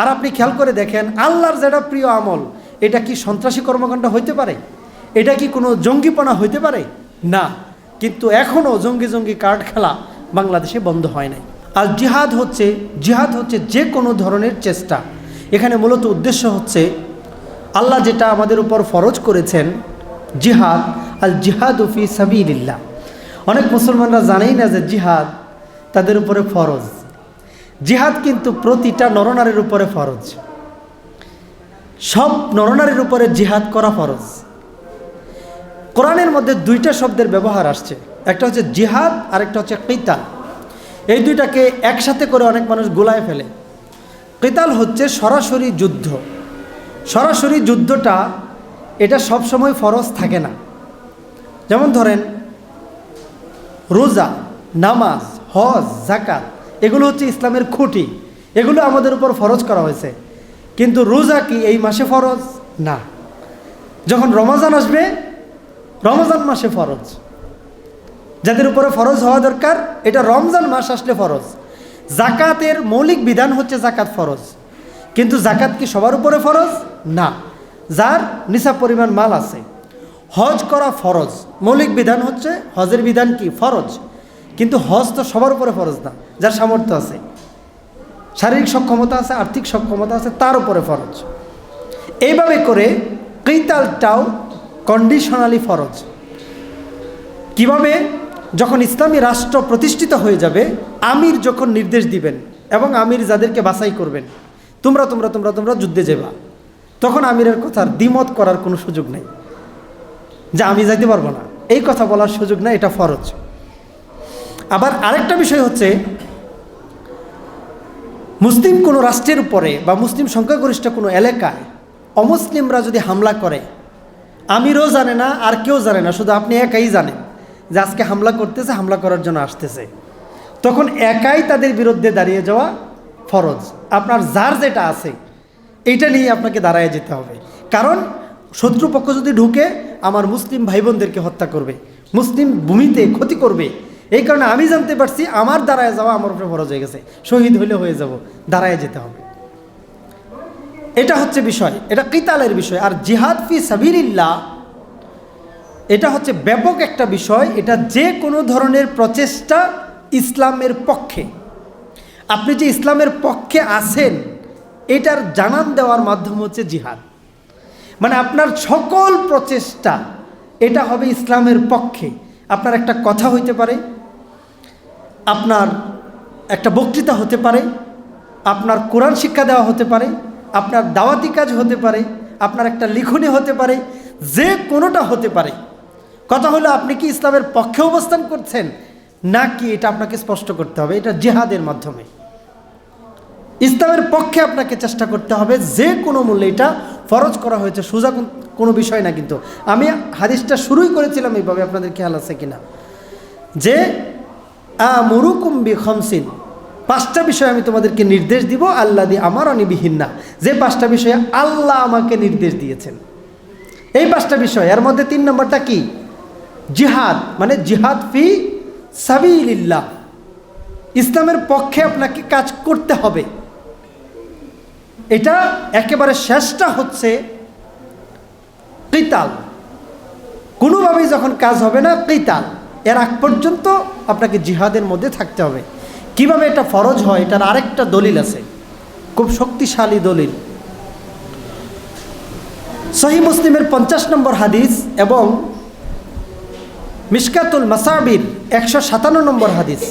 আর আপনি খেয়াল করে দেখেন, আল্লাহর যেটা প্রিয় আমল, এটা কি সন্ত্রাসী কর্মকাণ্ড হইতে পারে? এটা কি কোনো জঙ্গিপনা হইতে পারে? না, কিন্তু এখনও জঙ্গি জঙ্গি কার্ড খেলা বাংলাদেশে বন্ধ হয় নাই। আর জিহাদ হচ্ছে জিহাদ হচ্ছে যে কোনো ধরনের চেষ্টা। এখানে মূলত উদ্দেশ্য হচ্ছে, আল্লাহ যেটা আমাদের উপর ফরজ করেছেন, জিহাদ, আল জিহাদ উফি সাবিল্লাহ অনেক মুসলমানরা জানেই না যে জিহাদ তাদের উপরে ফরজ। জিহাদ কিন্তু প্রতিটা নরনারীর উপরে ফরজ। সব নরনারীর উপরে জিহাদ করা ফরজ। কোরআনের মধ্যে দুইটা শব্দের ব্যবহার আসছে। একটা হচ্ছে জিহাদ আর একটা হচ্ছে কিতাল। এই দুইটাকে একসাথে করে অনেক মানুষ গোলায় ফেলে। কিতাল হচ্ছে সরাসরি যুদ্ধ। সরাসরি যুদ্ধটা, এটা সবসময় ফরজ থাকে না। যেমন ধরেন, রোজা, নামাজ, হজ জাকাত এগুলো হচ্ছে ইসলামের খুঁটি। এগুলো আমাদের উপর ফরজ করা হয়েছে। কিন্তু রোজা কি এই মাসে ফরজ? না। যখন রমজান আসবে, রমজান মাসে ফরজ। যাদের উপরে ফরজ হওয়া দরকার, এটা রমজান মাস আসলে ফরজ। জাকাতের মৌলিক বিধান হচ্ছে জাকাত ফরজ। কিন্তু জাকাত কি সবার উপরে ফরজ? না। যার নিসাব পরিমাণ মাল আছে। হজ করা ফরজ। মৌলিক বিধান হচ্ছে হজের বিধান কি? ফরজ। কিন্তু হজ তো সবার উপরে ফরজ না, যার সামর্থ্য আছে। শারীরিক সক্ষমতা আছে, আর্থিক সক্ষমতা আছে, তার উপরে ফরজ। এইভাবে করে কৈতালটাও কন্ডিশনালি ফরজ। কীভাবে? যখন ইসলামী রাষ্ট্র প্রতিষ্ঠিত হয়ে যাবে, আমির যখন নির্দেশ দিবেন এবং আমির যাদেরকে বাছাই করবেন, তোমরা তোমরা তোমরা তোমরা যুদ্ধে যাবা। তখন আমিরের কথার দ্বিমত করার কোনো সুযোগ নেই। যে আমি যাইতে পারব না, এই কথা বলার সুযোগ না এটা ফরজ। আবার আরেকটা বিষয় হচ্ছে, মুসলিম কোনো রাষ্ট্রের উপরে বা মুসলিম সংখ্যাগরিষ্ঠ কোনো এলাকায় অমুসলিমরা যদি হামলা করে, আমিরও জানে না, আর কেউ জানে না, শুধু আপনি একাই জানেন যে আজকে হামলা করতেছে, হামলা করার জন্য আসতেছে। তখন একাই তাদের বিরুদ্ধে দাঁড়িয়ে যাওয়া ফরজ। আপনার যার যেটা আছে, এইটা নিয়ে আপনাকে দাঁড়ায় যেতে হবে। কারণ শত্রুপক্ষ যদি ঢুকে, আমার মুসলিম ভাই বোনদেরকে হত্যা করবে, মুসলিম ভূমিতে ক্ষতি করবে এই কারণে আমি জানতে পারছি আমার দাঁড়ায় যাওয়া আমার উপরে ফরজ হয়ে গেছে। শহীদ হইলে হয়ে যাব, দাঁড়ায় যেতে হবে। এটা হচ্ছে বিষয়, এটা কিতালের বিষয়। আর জিহাদ ফি সাবিরিল্লাহ এটা হচ্ছে ব্যাপক একটা বিষয়, এটা যে কোনো ধরনের প্রচেষ্টা ইসলামের পক্ষে। আপনি যে ইসলামের পক্ষে আছেন, এটার জানান দেওয়ার মাধ্যম হচ্ছে জিহাদ। মানে আপনার সকল প্রচেষ্টা, এটা হবে ইসলামের পক্ষে। আপনার একটা কথা হইতে পারে আপনার একটা বক্তৃতা হতে পারে, আপনার কোরআন শিক্ষা দেওয়া হতে পারে, আপনার দাওয়াতি কাজ হতে পারে, আপনার একটা লিখনি হতে পারে, যে কোনোটা হতে পারে। কথা হলো, আপনি কি ইসলামের পক্ষে অবস্থান করছেন, নাকি এটা আপনাকে স্পষ্ট করতে হবে? এটা জেহাদের মাধ্যমে। ইসলামের পক্ষে আপনাকে চেষ্টা করতে হবে, যে কোনো মূল্যে এটা ফরজ করা হয়েছে, সোজা কোনো বিষয় না কিন্তু। আমি হাদিসটা শুরুই করেছিলাম, এইভাবে আপনাদের খেয়াল আছে কিনা। যে মুরুকুম্বি খমসিন পাঁচটা বিষয় আমি তোমাদেরকে নির্দেশ দিব আল্লাহ দি আমার অনিবিহীন যে পাঁচটা বিষয়ে আল্লাহ আমাকে নির্দেশ দিয়েছেন। এই পাঁচটা বিষয়, এর মধ্যে তিন নম্বরটা কি? জিহাদ মানে জিহাদ ফি সাবিলিল্লাহ। ইসলামের পক্ষে আপনাকে কাজ করতে হবে। এটা একেবারে শেষটা হচ্ছে কিতাল। কোনোভাবেই যখন কাজ হবে না, কিতাল। এর আগ পর্যন্ত আপনাকে জিহাদের মধ্যে থাকতে হবে। কীভাবে এটা ফরজ হয়, এটার আরেকটা দলিল আছে। খুব শক্তিশালী দলিল। সহি মুসলিমের পঞ্চাশ নম্বর হাদিস এবং মিসকাতুল মাসাবির একশো সাতান্ন নম্বর হাদিস।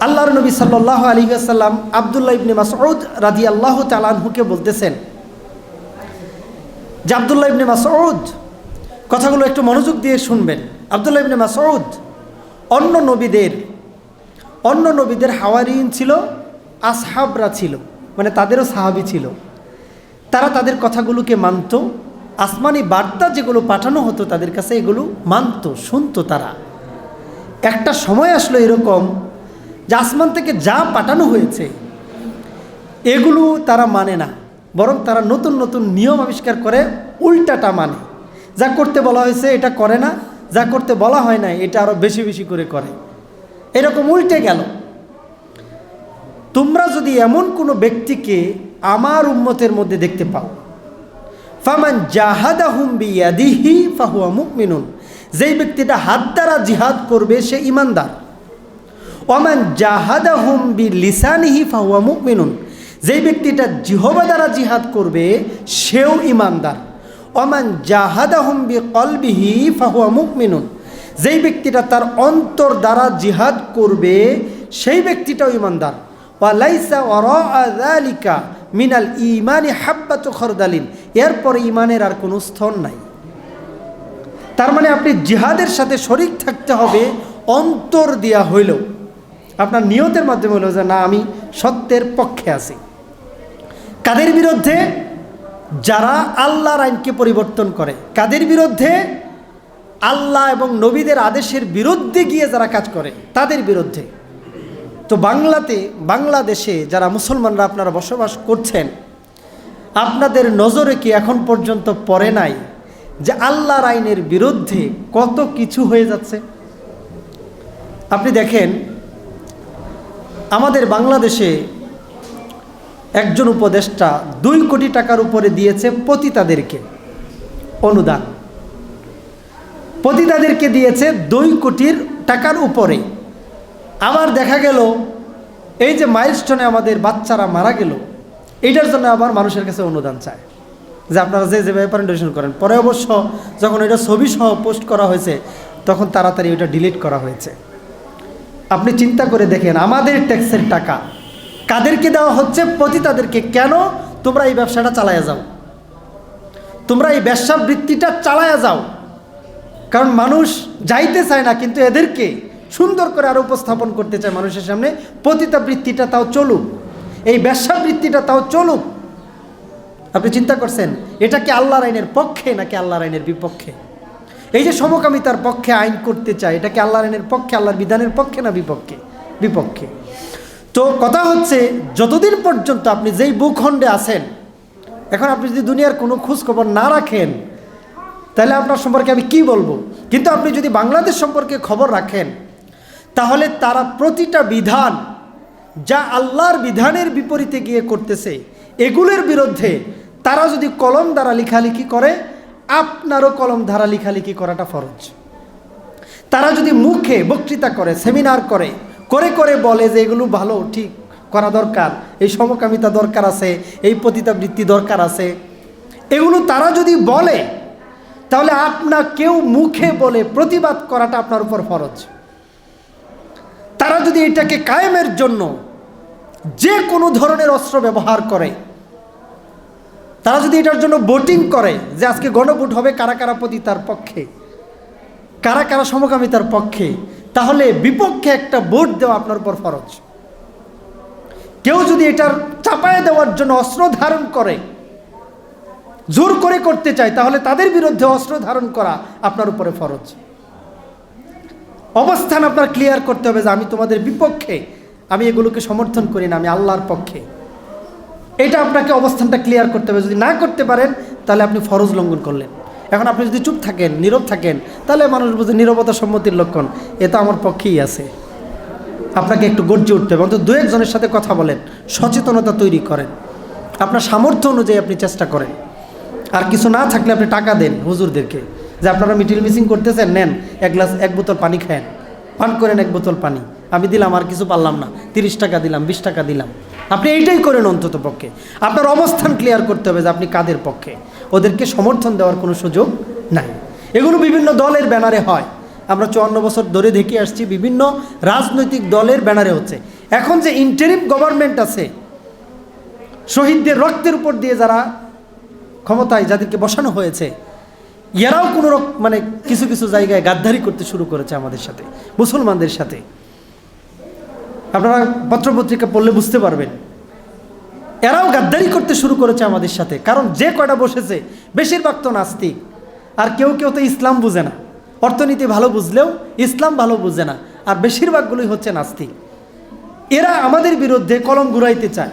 আল্লাহর নবী সাল্লাহ আলী আসাল্লাম আবদুল্লাহ ইবনে মাসউদ রাজি আল্লাহ তালানহুকে বলতেছেন যে, আবদুল্লাহ ইবনে মাসউদ, কথাগুলো একটু মনোযোগ দিয়ে শুনবেন। আবদুল্লাহ ইবনে মাসউদ। অন্য নবীদের অন্য নবীদের হাওয়ারিন ছিল, আসহাবরা ছিল মানে তাদেরও সাহাবি ছিল। তারা তাদের কথাগুলোকে মানত, আসমানি বার্তা যেগুলো পাঠানো হতো তাদের কাছে এগুলো মানত, শুনতো তারা। একটা সময় আসলো এরকম যে আসমান থেকে যা পাঠানো হয়েছে, এগুলো তারা মানে না, বরং তারা নতুন নতুন নিয়ম আবিষ্কার করে উল্টাটা মানে। যা করতে বলা হয়েছে এটা করে না যা করতে বলা হয় না এটা আরও বেশি বেশি করে করে। এরকম উল্টে গেল। তোমরা যদি এমন কোনো ব্যক্তিকে আমার উম্মতের মধ্যে দেখতে পাও, ফামান জাহাদাহুম বিয়াদিহি ফাহুয়া মুমিনুন, যেই ব্যক্তিটা হাত দ্বারা জিহাদ করবে, সে ইমানদার। ওমান জাহাদাহুম বি লিসানিহি ফাহুয়া মুমিনুন, যেই ব্যক্তিটা জিহবা দ্বারা জিহাদ করবে, সেও ইমানদার। ওমান জাহাদাহুম বি কলবিহি ফাহুয়া মুমিনুন। যেই ব্যক্তিটা তার অন্তর দ্বারা জিহাদ করবে, সেই ব্যক্তিটাও ইমানদার। ওয়ালাইসা ওয়ারা যালিকা মিনাল ইমানি হাব্বাতু খরদালিন। এরপরে ইমানের আর কোনো স্তর নাই। তার মানে আপনি জিহাদের সাথে শরিক থাকতে হবে, অন্তর দেয়া হইল আপনার নিয়তের মাধ্যমে হলো যে, না, আমি সত্যের পক্ষে আছি। কাদের বিরুদ্ধে? যারা আল্লাহর আইনকে পরিবর্তন করে। কাদের বিরুদ্ধে? আল্লাহ এবং নবীদের আদেশের বিরুদ্ধে গিয়ে যারা কাজ করে, তাদের বিরুদ্ধে। তো বাংলাতে, বাংলাদেশে যারা মুসলমানরা আপনারা বসবাস করছেন, আপনাদের নজরে কি এখন পর্যন্ত পড়ে নাই যে আল্লাহর আইনের বিরুদ্ধে কত কিছু হয়ে যাচ্ছে? আপনি দেখেন, আমাদের বাংলাদেশে একজন উপদেষ্টা দুই কোটি টাকার উপরে দিয়েছে পতিতাদেরকে। অনুদান। পতিতাদেরকে দিয়েছে দুই কোটির টাকার উপরে। আবার দেখা গেল, এই যে মাইলস্টোনে আমাদের বাচ্চারা মারা গেল, এইটার জন্য আবার মানুষের কাছে অনুদান চায়। যে আপনারা যে যেভাবে পারেন করেন, পরে অবশ্য যখন এটা ছবি সহ পোস্ট করা হয়েছে, তখন তাড়াতাড়ি ওইটা ডিলিট করা হয়েছে। আপনি চিন্তা করে দেখেন, আমাদের ট্যাক্সের টাকা কাদেরকে দেওয়া হচ্ছে, পতিতাদেরকে। কেন? তোমরা এই ব্যবসাটা চালায়া যাও। তোমরা এই ব্যবসা বৃত্তিটা চালায়া যাও। কারণ মানুষ যাইতে চায় না, কিন্তু এদেরকে সুন্দর করে আরও উপস্থাপন করতে চায় মানুষের সামনে। পতিতা বৃত্তিটা তাও চলুক। এই ব্যবসা বৃত্তিটা তাও চলুক। আপনি চিন্তা করছেন, এটা কি আল্লাহর আইনের পক্ষে নাকি আল্লাহর আইনের বিপক্ষে? এই যে সমকামিতার পক্ষে আইন করতে চায়, এটা কি আল্লাহর আইনের পক্ষে, আল্লাহর বিধানের পক্ষে না বিপক্ষে? বিপক্ষে। তো কথা হচ্ছে, যতদিন পর্যন্ত আপনি যেই ভূখণ্ডে আছেন, এখন আপনি যদি দুনিয়ার কোনো খোঁজখবর না রাখেন, তাহলে আপনার সম্পর্কে আমি কি বলব? কিন্তু আপনি যদি বাংলাদেশ সম্পর্কে খবর রাখেন, তাহলে তারা প্রতিটা বিধান যা আল্লাহর বিধানের বিপরীতে গিয়ে করতেছে, এগুলোর বিরুদ্ধে তারা যদি কলম দ্বারা লেখালেখি করে, আপনারও কলম দ্বারা লেখালেখি করাটা ফরজ। তারা যদি মুখে বক্তৃতা করে, সেমিনার করে করে করে বলে যে এগুলো ভালো, ঠিক, করা দরকার। এই সমকামিতা দরকার আছে, এই পতিতাবৃত্তি দরকার আছে। এগুলো তারা যদি বলে, তাহলে আপনার কেউ মুখে বলে প্রতিবাদ করাটা আপনার উপর ফরজ। তারা যদি এটাকে কায়েমের জন্য যে কোনো ধরনের অস্ত্র ব্যবহার করে, তারা যদি এটার জন্য ভোটিং করে যে আজকে গণভোট হবে কারা কারা পতিতার পক্ষে, কারা কারা সমকামিতার পক্ষে তাহলে বিপক্ষে একটা ভোট দেওয়া আপনার উপর ফরজ। কেউ যদি এটার চাপায় দেওয়ার জন্য অস্ত্র ধারণ করে, জোর করে করতে চায়, তাহলে তাদের বিরুদ্ধে অস্ত্র ধারণ করা আপনার উপরে ফরজ। অবস্থান আপনার ক্লিয়ার করতে হবে যে আমি তোমাদের বিপক্ষে, আমি এগুলোকে সমর্থন করি না, আমি আল্লাহর পক্ষে। এটা আপনাকে অবস্থানটা ক্লিয়ার করতে হবে। যদি না করতে পারেন, তাহলে আপনি ফরজ লঙ্ঘন করলেন। এখন আপনি যদি চুপ থাকেন, নীরব থাকেন, তাহলে মানুষ বুঝে নীরবতা সম্মতির লক্ষণ। এ তো আমার পক্ষেই আছে। আপনাকে একটু গর্জে উঠতে হবে। অন্তত দু একজনের সাথে কথা বলেন, সচেতনতা তৈরি করেন। আপনার সামর্থ্য অনুযায়ী আপনি চেষ্টা করেন। আর কিছু না থাকলে আপনি টাকা দেন হুজুরদেরকে। যে আপনারা মিটিল মিসিং করতেছেন, নেন, এক গ্লাস, এক বোতল পানি খায়েন। পান করেন এক বোতল পানি। আমি দিলাম, আর কিছু পারলাম না। তিরিশ টাকা দিলাম, বিশ টাকা দিলাম। আপনি এইটাই করেন অন্তত পক্ষে আপনার অবস্থান ক্লিয়ার করতে হবে যে আপনি কাদের পক্ষে। ওদেরকে সমর্থন দেওয়ার কোনো সুযোগ নাই। এগুলো বিভিন্ন দলের ব্যানারে হয়। আমরা চুয়ান্ন বছর ধরে দেখে আসছি বিভিন্ন রাজনৈতিক দলের ব্যানারে হচ্ছে। এখন যে ইন্টারিম গভর্নমেন্ট আছে, শহীদদের রক্তের উপর দিয়ে যারা ক্ষমতায় যাদেরকে বসানো হয়েছে, এরাও কোনো মানে কিছু কিছু জায়গায় গাদ্দারি করতে শুরু করেছে আমাদের সাথে, মুসলমানদের সাথে। আপনারা পত্রপত্রিকা পড়লে বুঝতে পারবেন। এরাও গাদ্দারি করতে শুরু করেছে আমাদের সাথে, কারণ যে কয়টা বসেছে বেশিরভাগ তো নাস্তিক, আর কেউ কেউ তো ইসলাম বুঝে না। অর্থনীতি ভালো বুঝলেও ইসলাম ভালো বুঝে না, আর বেশিরভাগগুলোই হচ্ছে নাস্তিক। এরা আমাদের বিরুদ্ধে কলম ঘুরাইতে চায়,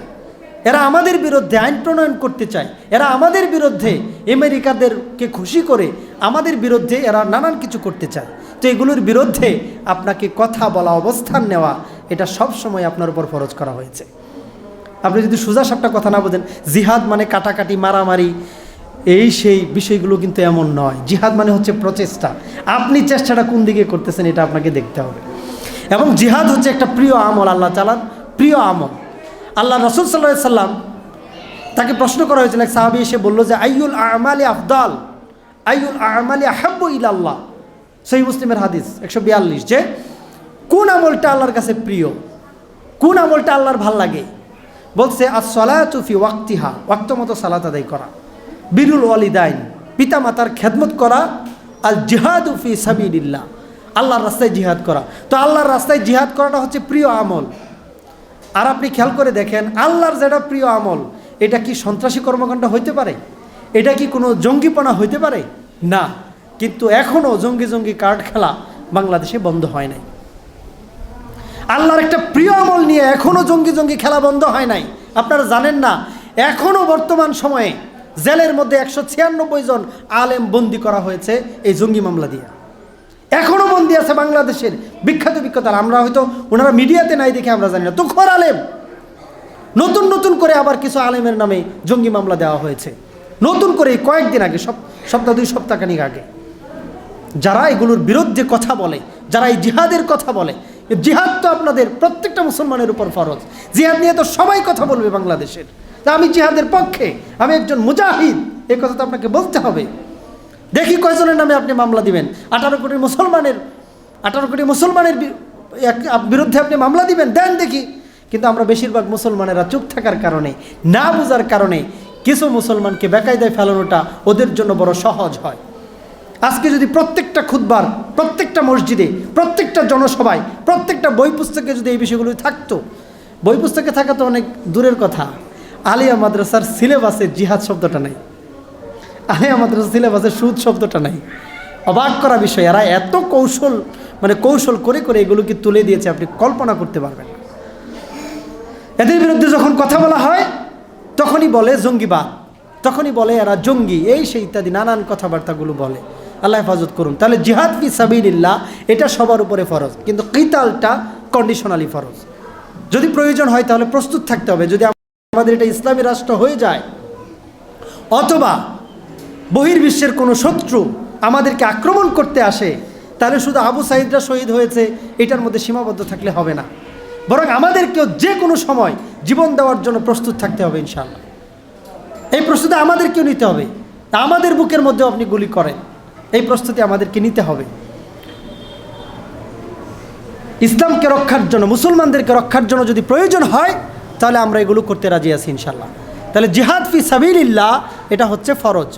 এরা আমাদের বিরুদ্ধে আইন প্রণয়ন করতে চায়, এরা আমাদের বিরুদ্ধে আমেরিকাদেরকে খুশি করে আমাদের বিরুদ্ধে এরা নানান কিছু করতে চায়। তো এগুলোর বিরুদ্ধে আপনাকে কথা বলা অবস্থান নেওয়া, এটা সব সময় আপনার উপর ফরজ করা হয়েছে। আপনি যদি সোজা সাপটা কথা না বোঝেন, জিহাদ মানে কাটাকাটি, মারামারি, এই সেই বিষয়গুলো কিন্তু এমন নয়। জিহাদ মানে হচ্ছে প্রচেষ্টা। আপনি চেষ্টাটা কোন দিকে করতেছেন এটা আপনাকে দেখতে হবে। এবং জিহাদ হচ্ছে একটা প্রিয় আমল আল্লাহ চালান প্রিয় আমল। আল্লাহ রসুল সাল্লাহ সাল্লাম তাকে প্রশ্ন করা হয়েছিল এক সাহাবি এসে বলল যে আইউল আমালি আফদাল? আইউল আমালি আহাব্ব ইলাল্লাহ? সেই মুসলিমের হাদিস একশো বিয়াল্লিশ যে, কোন আমলটা আল্লাহর কাছে প্রিয়? কোন আমলটা আল্লাহর ভালো লাগে? বলছে আর ওয়াক্তিহা। ওয়াক্ত মতো সালাত আদায় করা। বিরুল ওয়ালিদাইন পিতা মাতার খেদমত করা। আর জিহাদ উফি সাবিল্লাহ আল্লাহর রাস্তায় জিহাদ করা। তো আল্লাহর রাস্তায় জিহাদ করাটা হচ্ছে প্রিয় আমল। আর আপনি খেয়াল করে দেখেন, আল্লাহর যেটা প্রিয় আমল, এটা কি সন্ত্রাসী কর্মকাণ্ড হইতে পারে? এটা কি কোনো জঙ্গিপনা হইতে পারে? না। কিন্তু এখনও জঙ্গি জঙ্গি কার্ড খেলা বাংলাদেশে বন্ধ হয় নাই। আল্লাহর একটা প্রিয় আমল নিয়ে এখনও জঙ্গি জঙ্গি খেলা বন্ধ হয় নাই। আপনারা জানেন না এখনও বর্তমান সময়ে জেলের মধ্যে একশো ছিয়ানব্বই জন আলেম বন্দি করা হয়েছে এই জঙ্গি মামলা দিয়ে। এখনও বন্দি আছে বাংলাদেশের বিখ্যাত বিখ্যাত আমরা হয়তো ওনারা মিডিয়াতে নাই দেখে আমরা জানি না। তো খর আলেম। নতুন নতুন করে আবার কিছু আলেমের নামে জঙ্গি মামলা দেওয়া হয়েছে। নতুন করে কয়েকদিন আগে সব সপ্তাহ, দুই সপ্তাহখানিক আগে, যারা এগুলোর বিরুদ্ধে কথা বলে, যারা এই জিহাদের কথা বলে জিহাদ তো আপনাদের প্রত্যেকটা মুসলমানের উপর ফরজ। জিহাদ নিয়ে তো সবাই কথা বলবে বাংলাদেশের। তা আমি জিহাদের পক্ষে, আমি একজন মুজাহিদ এই কথা তো আপনাকে বলতে হবে। দেখি কয়জনের নামে আপনি মামলা দিবেন। আঠারো কোটি মুসলমানের, আঠারো কোটি মুসলমানের বিরুদ্ধে আপনি মামলা দিবেন, দেন দেখি। কিন্তু আমরা বেশিরভাগ মুসলমানেরা চুপ থাকার কারণে, না বোঝার কারণে কিছু মুসলমানকে বেকায়দায় ফেলানোটা ওদের জন্য বড় সহজ হয়। আজকে যদি প্রত্যেকটা খুদবার প্রত্যেকটা মসজিদে, প্রত্যেকটা জনসভায়, প্রত্যেকটা বই পুস্তকে যদি এই বিষয়গুলো থাকতো, বই পুস্তকে থাকা তো অনেক দূরের কথা। আলিয়া মাদ্রাসার সিলেবাসে জিহাদ শব্দটা নাই। আলিয়া মাদ্রাসার সিলেবাসে সুদ শব্দটা নাই। অবাক করা বিষয়, এরা এত কৌশল মানে কৌশল করে করে এগুলোকে তুলে দিয়েছে, আপনি কল্পনা করতে পারবেন এদের বিরুদ্ধে যখন কথা বলা হয়, তখনই বলে জঙ্গিবাদ, তখনই বলে এরা জঙ্গি, এই সেই ইত্যাদি নানান কথাবার্তাগুলো বলে। আল্লাহ হেফাজত করুন। তাহলে জিহাদ ফি সাবিল্লাহ এটা সবার উপরে ফরজ। কিন্তু কিতালটা কন্ডিশনালি ফরজ। যদি প্রয়োজন হয় তাহলে প্রস্তুত থাকতে হবে। যদি আমাদের এটা ইসলামী রাষ্ট্র হয়ে যায়, অথবা বহির্বিশ্বের কোনো শত্রু আমাদেরকে আক্রমণ করতে আসে, তাহলে শুধু আবু সাইদরা শহীদ হয়েছে, এটার মধ্যে সীমাবদ্ধ থাকলে হবে না। বরং আমাদেরকেও যে কোনো সময় জীবন দেওয়ার জন্য প্রস্তুত থাকতে হবে ইনশাল্লাহ এই প্রস্তুতি আমাদেরকেও নিতে হবে। আমাদের বুকের মধ্যেও আপনি গুলি করেন। এই প্রস্তুতি আমাদেরকে নিতে হবে। ইসলামকে রক্ষার জন্য, মুসলমানদেরকে রক্ষার জন্য যদি প্রয়োজন হয়, তাহলে আমরা এগুলো করতে রাজি আছি ইনশাল্লাহ তাহলে জিহাদ ফি সাবিল্লাহ এটা হচ্ছে ফরজ।